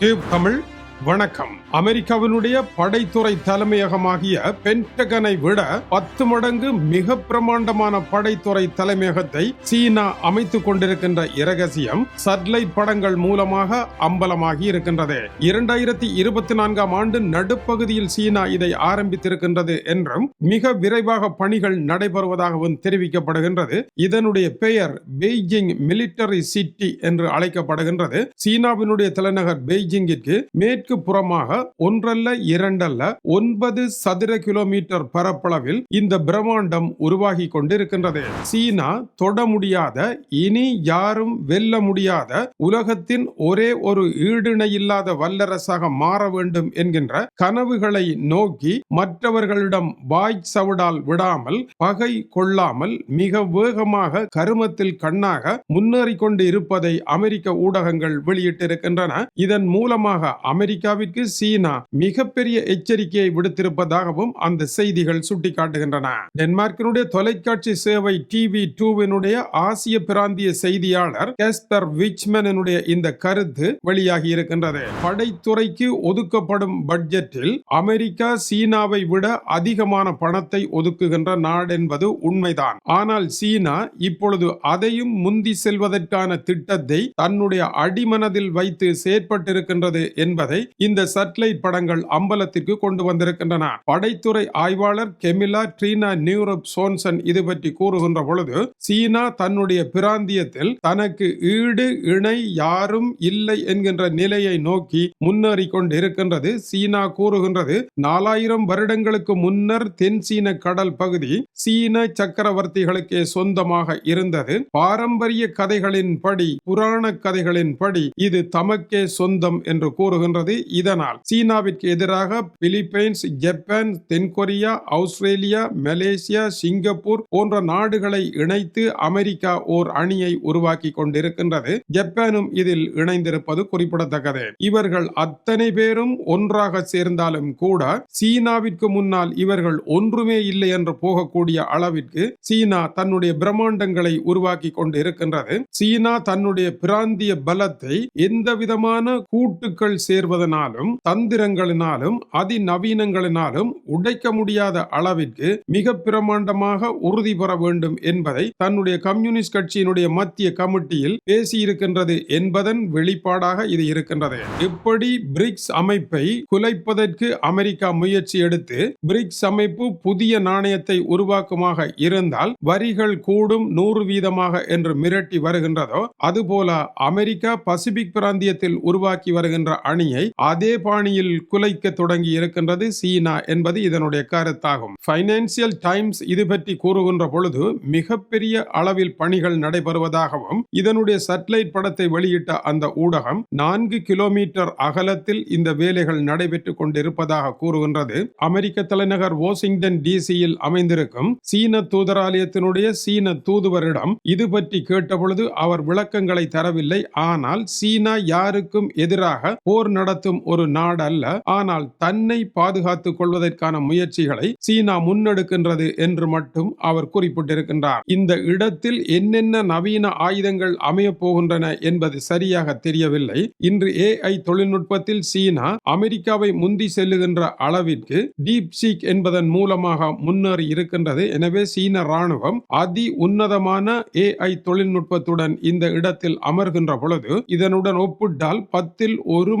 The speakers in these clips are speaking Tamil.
டியூப் தமிழ் வணக்கம். அமெரிக்காவினுடைய படைத்துறை தலைமையகமாகிய பென்டகனை விட பத்து மடங்கு மிக பிரமாண்டமான படைத்துறை தலைமையகத்தை சீனா அமைத்துக் கொண்டிருக்கின்ற இரகசியம் சட்லைட் படங்கள் மூலமாக அம்பலமாகி இருக்கின்றது. இரண்டாயிரத்தி இருபத்தி நான்காம் ஆண்டு நடுப்பகுதியில் சீனா இதை ஆரம்பித்திருக்கின்றது என்றும் மிக விரைவாக பணிகள் நடைபெறுவதாகவும் தெரிவிக்கப்படுகின்றது. இதனுடைய பெயர் பெய்ஜிங் மிலிட்டரி சிட்டி என்று அழைக்கப்படுகின்றது. சீனாவினுடைய தலைநகர் பெய்ஜிங்கிற்கு மேற்கு புறமாக ஒன்றல்ல இரண்டல்ல ஒன்பது சதுர கிலோமீட்டர் பரப்பளவில் இந்த பிரம்மாண்டம் உருவாகி கொண்டிருக்கின்றது. சீனா தொட முடியாத இனி யாரும் வெல்ல முடியாத உலகத்தின் ஒரே ஒரு ஈடிணையில்லாத வல்லரசாக மாற வேண்டும் என்கின்ற கனவுகளை நோக்கி மற்றவர்களிடம் வாய் சவுடால் விடாமல் பகை கொள்ளாமல் மிக வேகமாக கருமத்தில் கண்ணாக முன்னேறிக் கொண்டு இருப்பதை அமெரிக்க ஊடகங்கள் வெளியிட்டிருக்கின்றன. இதன் மூலமாக அமெரிக்க அமெரிக்காவிற்கு சீனா மிகப்பெரிய எச்சரிக்கையை விடுத்திருப்பதாகவும் அந்த செய்திகள் சுட்டிக்காட்டுகின்றன. டென்மார்க்கினுடைய தொலைக்காட்சி சேவை டிவி டூவினுடைய ஆசிய பிராந்திய செய்தியாளர் கேஸ்பர் விச்மனுடைய இந்த கருத்து வெளியாகி இருக்கின்றது. படைத்துறைக்கு ஒதுக்கப்படும் பட்ஜெட்டில் அமெரிக்கா சீனாவை விட அதிகமான பணத்தை ஒதுக்குகின்ற நாடு என்பது உண்மைதான். ஆனால் சீனா இப்பொழுது அதையும் முந்தி செல்வதற்கான திட்டத்தை தன்னுடைய அடிமனதில் வைத்து செயற்பட்டிருக்கின்றது என்பதை இந்த சட்டலைட் படங்கள் அம்பலத்திற்கு கொண்டு வந்திருக்கின்றன. படைத்துறை ஆய்வாளர் கெமிலா ட்ரீனா நியூரப் சோன்சன் இது பற்றி கூறுகின்ற பொழுது சீனா தன்னுடைய பிராந்தியத்தில் தனக்கு ஈடு இணை யாரும் இல்லை என்கின்ற நிலையை நோக்கி முன்னேறி கொண்டு இருக்கின்றது சீனா கூறுகின்றது. நாலாயிரம் வருடங்களுக்கு முன்னர் தென் சீன கடல் பகுதி சீன சக்கரவர்த்திகளுக்கே சொந்தமாக இருந்தது. பாரம்பரிய கதைகளின் படி புராண கதைகளின் படி இது தமக்கே சொந்தம் என்று கூறுகின்றது. இதனால் சீனாவிற்கு எதிராக பிலிப்பைன்ஸ் ஜப்பான் தென்கொரியா ஆஸ்திரேலியா மலேசியா சிங்கப்பூர் போன்ற நாடுகளை இணைத்து அமெரிக்கா ஓர் அணியை உருவாக்கி கொண்டிருக்கின்றது. ஜப்பானும் இதில் இணைந்திருப்பது குறிப்பிடத்தக்கது. இவர்கள் அத்தனை பேரும் ஒன்றாக சேர்ந்தாலும் கூட சீனாவிற்கு முன்னால் இவர்கள் ஒன்றுமே இல்லை என்று போகக்கூடிய அளவிற்கு சீனா தன்னுடைய பிரம்மாண்டங்களை உருவாக்கி கொண்டு இருக்கின்றது சீனா தன்னுடைய பிராந்திய பலத்தை எந்த விதமான கூட்டுக்கள் சேர்வதனாலும் தந்திரங்களினாலும் அதிநவீனங்களினாலும் உடைக்க முடியாத அளவிற்கு மிக பிரமாண்டமாக உறுதி பெற வேண்டும் என்பதை தன்னுடைய கம்யூனிஸ்ட் கட்சியினுடைய மத்திய கமிட்டியில் பேசியிருக்கின்றது என்பதன் வெளிப்பாடாக இது இருக்கின்றது. இப்படி பிரிக்ஸ் அமைப்பை குலைப்பதற்கு அமெரிக்கா முயற்சி எடுத்து பிரிக்ஸ் அமைப்பு புதிய நாணயத்தை உருவாக்குமாக இருந்தால் வரிகள் கூடும் நூறு வீதமாக என்று மிரட்டி வருகின்றதோ அதுபோல அமெரிக்கா பசிபிக் பிராந்தியத்தில் உருவாக்கி வருகின்ற அணியை அதே பாணியில் குலைக்க தொடங்கி இருக்கின்றது சீனா என்பது இதனுடைய கருத்தாகும். பைனான்சியல் டைம்ஸ் இது பற்றி கூறுகின்ற பொழுது மிகப்பெரிய அளவில் பணிகள் நடைபெறுவதாகவும் இதனுடைய சேட்டலைட் படத்தை வெளியிட்ட அந்த ஊடகம் நான்கு கிலோமீட்டர் அகலத்தில் இந்த வேலைகள் நடைபெற்றுக் கொண்டிருப்பதாக கூறுகின்றது. அமெரிக்க தலைநகர் வாஷிங்டன் டிசியில் அமைந்திருக்கும் சீன தூதராலயத்தினுடைய சீன தூதுவரிடம் இது பற்றி கேட்டபொழுது அவர் விளக்கங்களை தரவில்லை. ஆனால் சீனா யாருக்கும் எதிராக போர் நடத்த நடத்தும் ஒரு நாடு அல்ல ஆனால் தன்னை பாதுகாத்துக் கொள்வதற்கான முயற்சிகளை சீனா முன்னெடுக்கின்றது என்று மட்டும் அவர் குறிப்பிட்டிருக்கின்றார். இந்த இடத்தில் என்னென்ன நவீன ஆயுதங்கள் அமையப் போகின்றன என்பது சரியாக தெரியவில்லை. இன்று ஏஐ தொழில்நுட்பத்தில் சீனா அமெரிக்காவை முந்தி செல்லுகின்ற அளவிற்கு டீப் சீக் என்பதன் மூலமாக முன்னேறி இருக்கின்றது. எனவே சீன ராணுவம் அதி உன்னதமான ஏஐ தொழில்நுட்பத்துடன் இந்த இடத்தில் அமர்கின்ற பொழுது இதனுடன் ஒப்பிட்டால் பத்தில் ஒரு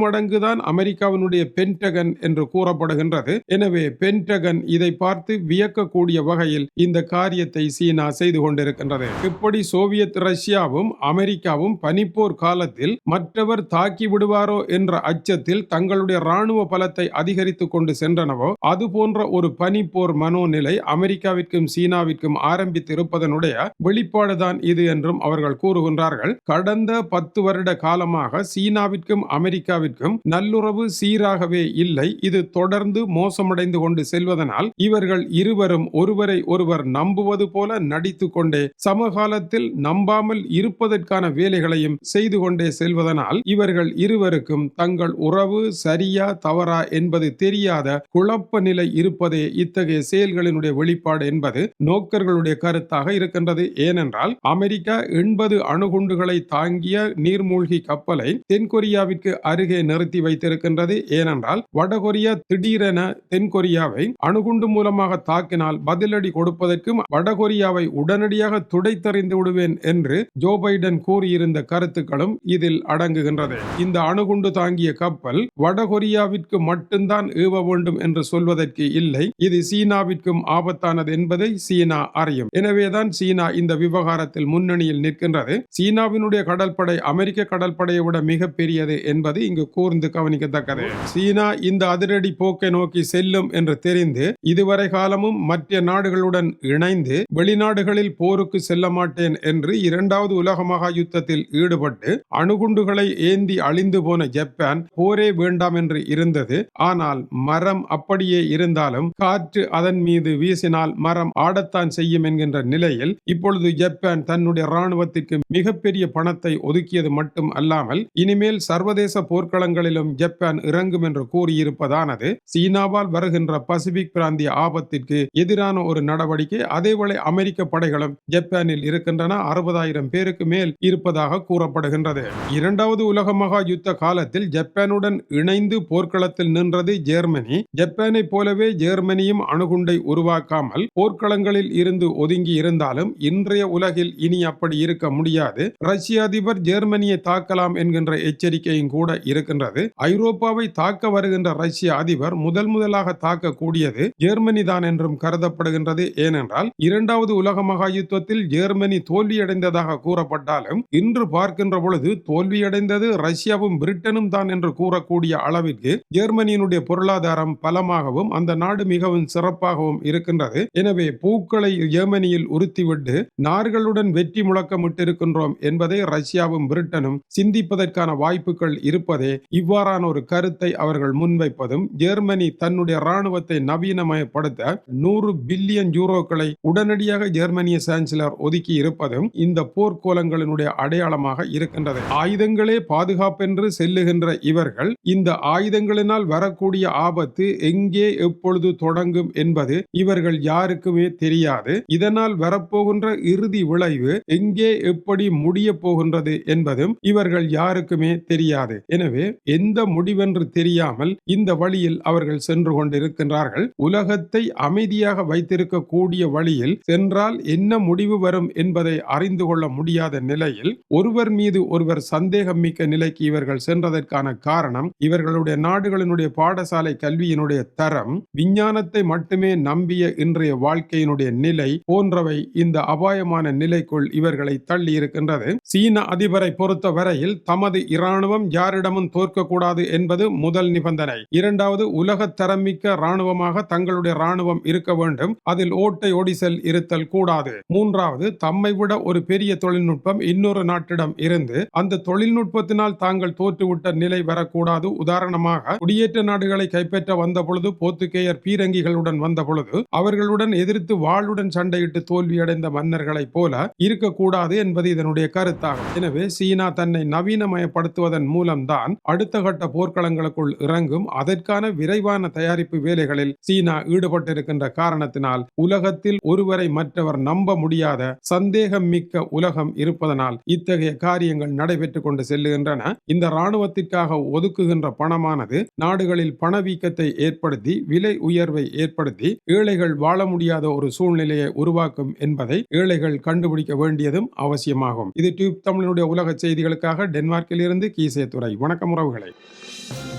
தான் அமெரிக்காவினுடைய பென்டகன் என்று கூறப்படுகின்றது. எனவே பென்டகன் இதை பார்த்து வியக்கக்கூடிய வகையில் இந்த காரியத்தை சீனா செய்து கொண்டிருக்கின்றது. இப்படி சோவியத் ரஷ்யாவும் அமெரிக்காவும் பனிப்போர் காலத்தில் மற்றவர் தாக்கி விடுவாரோ என்ற அச்சத்தில் தங்களுடைய ராணுவ பலத்தை அதிகரித்துக் கொண்டு சென்றனவோ அது போன்ற ஒரு பனிப்போர் மனோநிலை அமெரிக்காவிற்கும் சீனாவிற்கும் ஆரம்பித்து இருப்பதனுடைய வெளிப்பாடுதான் இது என்றும் அவர்கள் கூறுகின்றார்கள். கடந்த பத்து வருட காலமாக சீனாவிற்கும் அமெரிக்காவிற்கும் நல்லுறவு சீராகவே இல்லை. இது தொடர்ந்து மோசமடைந்து கொண்டு செல்வதனால் இவர்கள் இருவரும் ஒருவரை ஒருவர் நம்புவது போல நடித்துக் கொண்டே சமகாலத்தில் நம்பாமல் இருப்பதற்கான வேலைகளையும் செய்து கொண்டே செல்வதனால் இவர்கள் இருவருக்கும் தங்கள் உறவு சரியா தவறா என்பது தெரியாத குழப்ப நிலை இருப்பதே இத்தகைய செயல்களினுடைய வெளிப்பாடு என்பது நோக்கர்களுடைய கருத்தாக இருக்கின்றது. ஏனென்றால் அமெரிக்கா எண்பது அணுகுண்டுகளை தாங்கிய நீர்மூழ்கி கப்பலை தென்கொரியாவிற்கு அருகே நிறுத்தி வைத்திருக்கின்றது. ஏனென்றால் வடகொரியா திடீரென தென்கொரியாவை அணுகுண்டு மூலமாக தாக்கினால் பதிலடி கொடுப்பதற்கும் வடகொரியாவை உடனடியாக துடைத்தறிந்து விடுவேன் என்று ஜோ பைடன் கூறியிருந்த கருத்துக்களும் இதில் அடங்குகின்றது. இந்த அணுகுண்டு தாங்கிய கப்பல் வடகொரியாவிற்கு மட்டும்தான் ஏவ வேண்டும் என்று சொல்வதற்கு இல்லை. இது சீனாவிற்கும் ஆபத்தானது என்பதை சீனா அறியும். எனவேதான் சீனா இந்த விவகாரத்தில் முன்னணியில் நிற்கின்றது. சீனாவினுடைய கடற்படை அமெரிக்க கடற்படையை விட மிக பெரியது என்பது இங்கு கூர்ந்து கவனிக்கத்தக்கது. சீனா இந்த அதிரடி போக்கை நோக்கி செல்லும் என்று தெரிந்து இதுவரை காலமும் மற்ற நாடுகளுடன் இணைந்து வெளிநாடுகளில் போருக்கு செல்ல மாட்டேன் என்று இரண்டாவது உலக மகா யுத்தத்தில் ஈடுபட்டு அணுகுண்டுகளை ஏந்தி அழிந்து போன ஜப்பான் போரே வேண்டாம் என்று இருந்தது. ஆனால் மரம் அப்படியே இருந்தாலும் காற்று அதன் மீது வீசினால் மரம் ஆடத்தான் செய்யும் என்கின்ற நிலையில் இப்பொழுது ஜப்பான் தன்னுடைய ராணுவத்திற்கு மிகப்பெரிய பணத்தை ஒதுக்கியது மட்டும் அல்லாமல் இனிமேல் சர்வதேச போர்க்களங்களிலும் ஜப்பான் இறங்கும் என்று கூறியிருப்பதானது சீனாவால் வருகின்ற பசிபிக் பிராந்திய ஆபத்திற்கு எதிரான ஒரு நடவடிக்கை அதேவேளை அமெரிக்க படைகளும் ஜப்பானில் இருக்கின்றன அறுபதாயிரம் பேருக்கு மேல் இருப்பதாக கூறப்படுகின்றது. இரண்டாவது உலக மகா யுத்த காலத்தில் ஜப்பானுடன் இணைந்து போர்க்களத்தில் நின்றது ஜெர்மனி. ஜப்பானை போலவே ஜெர்மனியும் அணுகுண்டை உருவாக்காமல் போர்க்களங்களில் இருந்து ஒதுங்கி இருந்தாலும் இன்றைய உலகில் இனி அப்படி இருக்க முடியாது. ரஷ்ய அதிபர் ஜெர்மனியை தாக்கலாம் என்கின்ற எச்சரிக்கையும் கூட இருக்கின்றது. ஐரோப்பாவை தாக்க வருகின்ற ரஷ்ய அதிபர் முதல் முதலாக தாக்கக்கூடியது ஜெர்மனி தான் என்றும் கருதப்படுகின்றது. ஏனென்றால் இரண்டாவது உலக மகா யுத்தத்தில் ஜெர்மனி தோல்வியடைந்ததாக கூறப்பட்டாலும் இன்று பார்க்கின்ற பொழுது தோல்வியடைந்தது ரஷ்யாவும் பிரிட்டனும் தான் என்று கூறக்கூடிய அளவிற்கு ஜெர்மனியினுடைய பொருளாதாரம் பலமாகவும் அந்த நாடு மிகவும் சிறப்பாகவும் இருக்கின்றது. எனவே பூக்களை ஜெர்மனியில் உறுத்திவிட்டு நார்களுடன் வெற்றி முழக்கமிட்டிருக்கின்றோம் என்பதை ரஷ்யாவும் பிரிட்டனும் சிந்திப்பதற்கான வாய்ப்புகள் இருப்பதே இவ்வாறு இவ்வாறான ஒரு கருத்தை அவர்கள் முன்வைப்பதும் ஜெர்மனி தன்னுடைய ராணுவத்தை நவீனமயப்படுத்த நூறு பில்லியன் யூரோக்களை உடனடியாக ஜெர்மனிய சான்சலர் ஒதுக்கி இருப்பதும் இந்த போர்க்கோலங்களினுடைய அடையாளமாக இருக்கின்றது. ஆயுதங்களே பாதுகாப்பென்று செல்லுகின்ற இவர்கள் இந்த ஆயுதங்களினால் வரக்கூடிய ஆபத்து எங்கே எப்பொழுது தொடங்கும் என்பது இவர்கள் யாருக்குமே தெரியாது. இதனால் வரப்போகின்ற இறுதி விளைவு எங்கே எப்படி முடிய போகின்றது என்பதும் இவர்கள் யாருக்குமே தெரியாது. எனவே எந்த முடிவென்று தெரியாமல் இந்த வழியில் அவர்கள் சென்று கொண்டிருக்கின்றார்கள். உலகத்தை அமைதியாக வைத்திருக்கக்கூடிய வழியில் சென்றால் என்ன முடிவு வரும் என்பதை அறிந்து கொள்ள முடியாத நிலையில் ஒருவர் மீது ஒருவர் சந்தேகம் மிக்க நிலைக்கு இவர்கள் சென்றதற்கான காரணம் இவர்களுடைய நாடுகளினுடைய பாடசாலை கல்வியினுடைய தரம் விஞ்ஞானத்தை மட்டுமே நம்பிய இன்றைய வாழ்க்கையினுடைய நிலை போன்றவை இந்த அபாயமான நிலைக்குள் இவர்களை தள்ளி இருக்கின்றது. சீன அதிபரை பொறுத்த வரையில் தமது இராணுவம் யாரிடமும் தோற்கக்கூடாது என்பது முதல் நிபந்தனை. இரண்டாவது உலக தரமிக்க ராணுவமாக தங்களுடைய ராணுவம் இருக்க வேண்டும். அதில் ஓட்டை ஒடிசல் இருத்தல் கூடாது. மூன்றாவது தம்மை விட ஒரு பெரிய தொழில்நுட்பம் இன்னொரு நாட்டிடம் இருந்து அந்த தொழில்நுட்பத்தினால் தாங்கள் தோற்றுவிட்ட நிலை வரக்கூடாது. உதாரணமாக குடியேற்ற நாடுகளை கைப்பற்ற வந்த பொழுது போர்த்துகேயர் பீரங்கிகளுடன் வந்த பொழுது அவர்களுடன் எதிர்த்து வாளுடன் சண்டையிட்டு தோல்வியடைந்த மன்னர்களைப் போல இருக்கக்கூடாது என்பது இதனுடைய கருத்தாகும் எனவே சீனா தன்னை நவீனமயப்படுத்துவதன் மூலம்தான் அடுத்த கட்ட போர்க்களங்களுக்குள் இறங்கும் அதற்கான விரைவான தயாரிப்பு வேலைகளில் சீனா ஈடுபட்டிருக்கின்ற காரணத்தினால் உலகத்தில் ஒருவரை மற்றவர் நம்ப முடியாத சந்தேகம் மிக்க உலகம் இருப்பதனால் இத்தகைய காரியங்கள் நடைபெற்றுக் கொண்டு செல்லுகின்றன. இந்த ராணுவத்திற்காக ஒதுக்குகின்ற பணமானது நாடுகளில் பணவீக்கத்தை ஏற்படுத்தி விலை உயர்வை ஏற்படுத்தி ஏழைகள் வாழ முடியாத ஒரு சூழ்நிலையை உருவாக்கும் என்பதை ஏழைகள் கண்டுபிடிக்க வேண்டியதும் அவசியமாகும். இது டியூப் தமிழனுடைய உலக செய்திகளுக்காக டென்மார்க்கில் இருந்து கீசே துறை வணக்கம் உறவுகளை. Thank you.